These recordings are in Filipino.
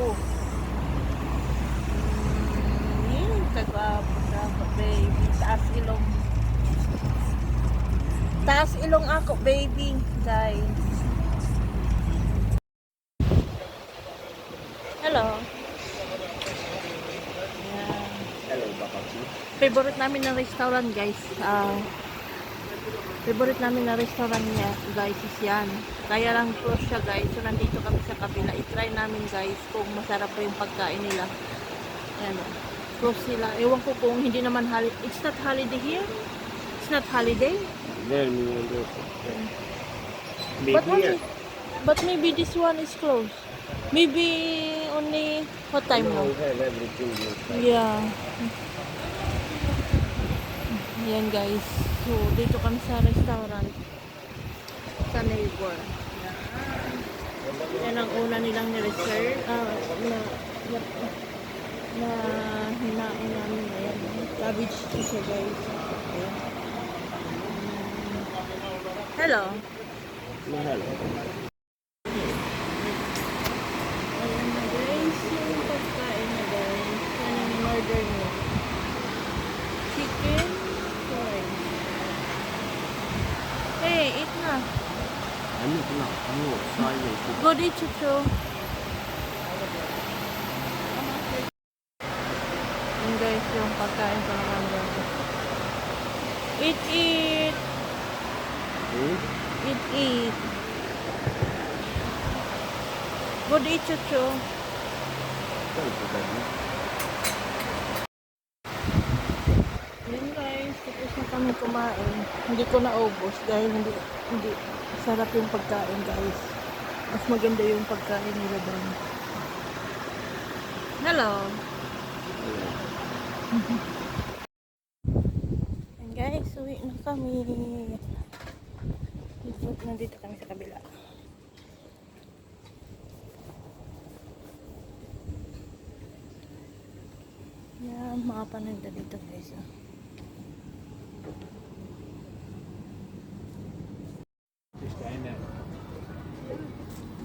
ko. Hmm, kagwapo na baby. Taas ilong. Taas ilong ako, baby. Guys. Hello. Hello, Papachi. Favorite namin ng restaurant, guys. Uh, favorite namin na restaurant niya guys is yan kaya lang close siya guys so nandito kami sa kabila ito I-try namin, guys, kung masarap pa yung pagkain nila. Ayan, oh. Close sila. Ewan ko kung hindi naman holiday. It's not holiday here? It's not holiday? There. But, Maybe, only, but maybe this one is closed. Maybe only, what time no, now? Yeah. Yan guys. So, dito kami sa restaurant. Sa neighbor. Una nilang ni-reserve. Ah, na, na, na hinain namin. Ayan. Cabbage cheese siya guys. Ayan. Hello. Hello. Ayan na guys. Yung pagkain na guys. Yan ang in-order niya. Chicken fries. Hey, eat na. Ano na? Ano? Silent. Good eat, Chucho. Yan guys, yung pagkain ko naman guys. Eat, eat. Hmm? Eat, eat. Good eat, Chucho. Thank baby. Yan guys, tapos na kami kumain. Hindi ko naubos dahil hindi, hindi sarap yung pagkain guys. Mas maganda yung pagkain nila doon. Hello! Yan guys, uwi na kami. Dito, nandito kami sa kabila. Yan, mga paninda dito guys. ah.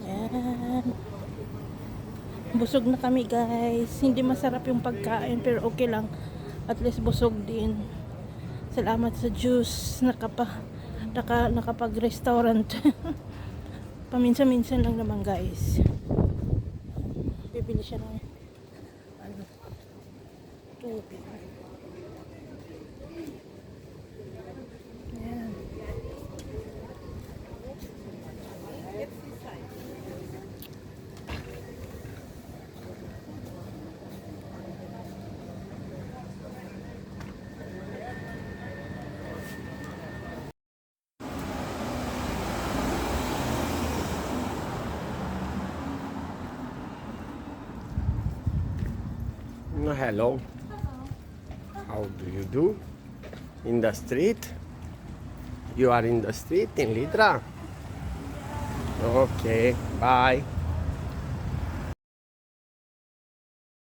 Yan. Busog na kami guys. Hindi masarap yung pagkain pero okay lang. At least busog din. Salamat sa juice. Nakapa, naka, nakapag-restaurant. Paminsan-minsan lang naman guys. Bibili siya ng ano, tubig. Yan. No, hello. How do you do? In the street? You are in the street in Lidra? Okay, bye.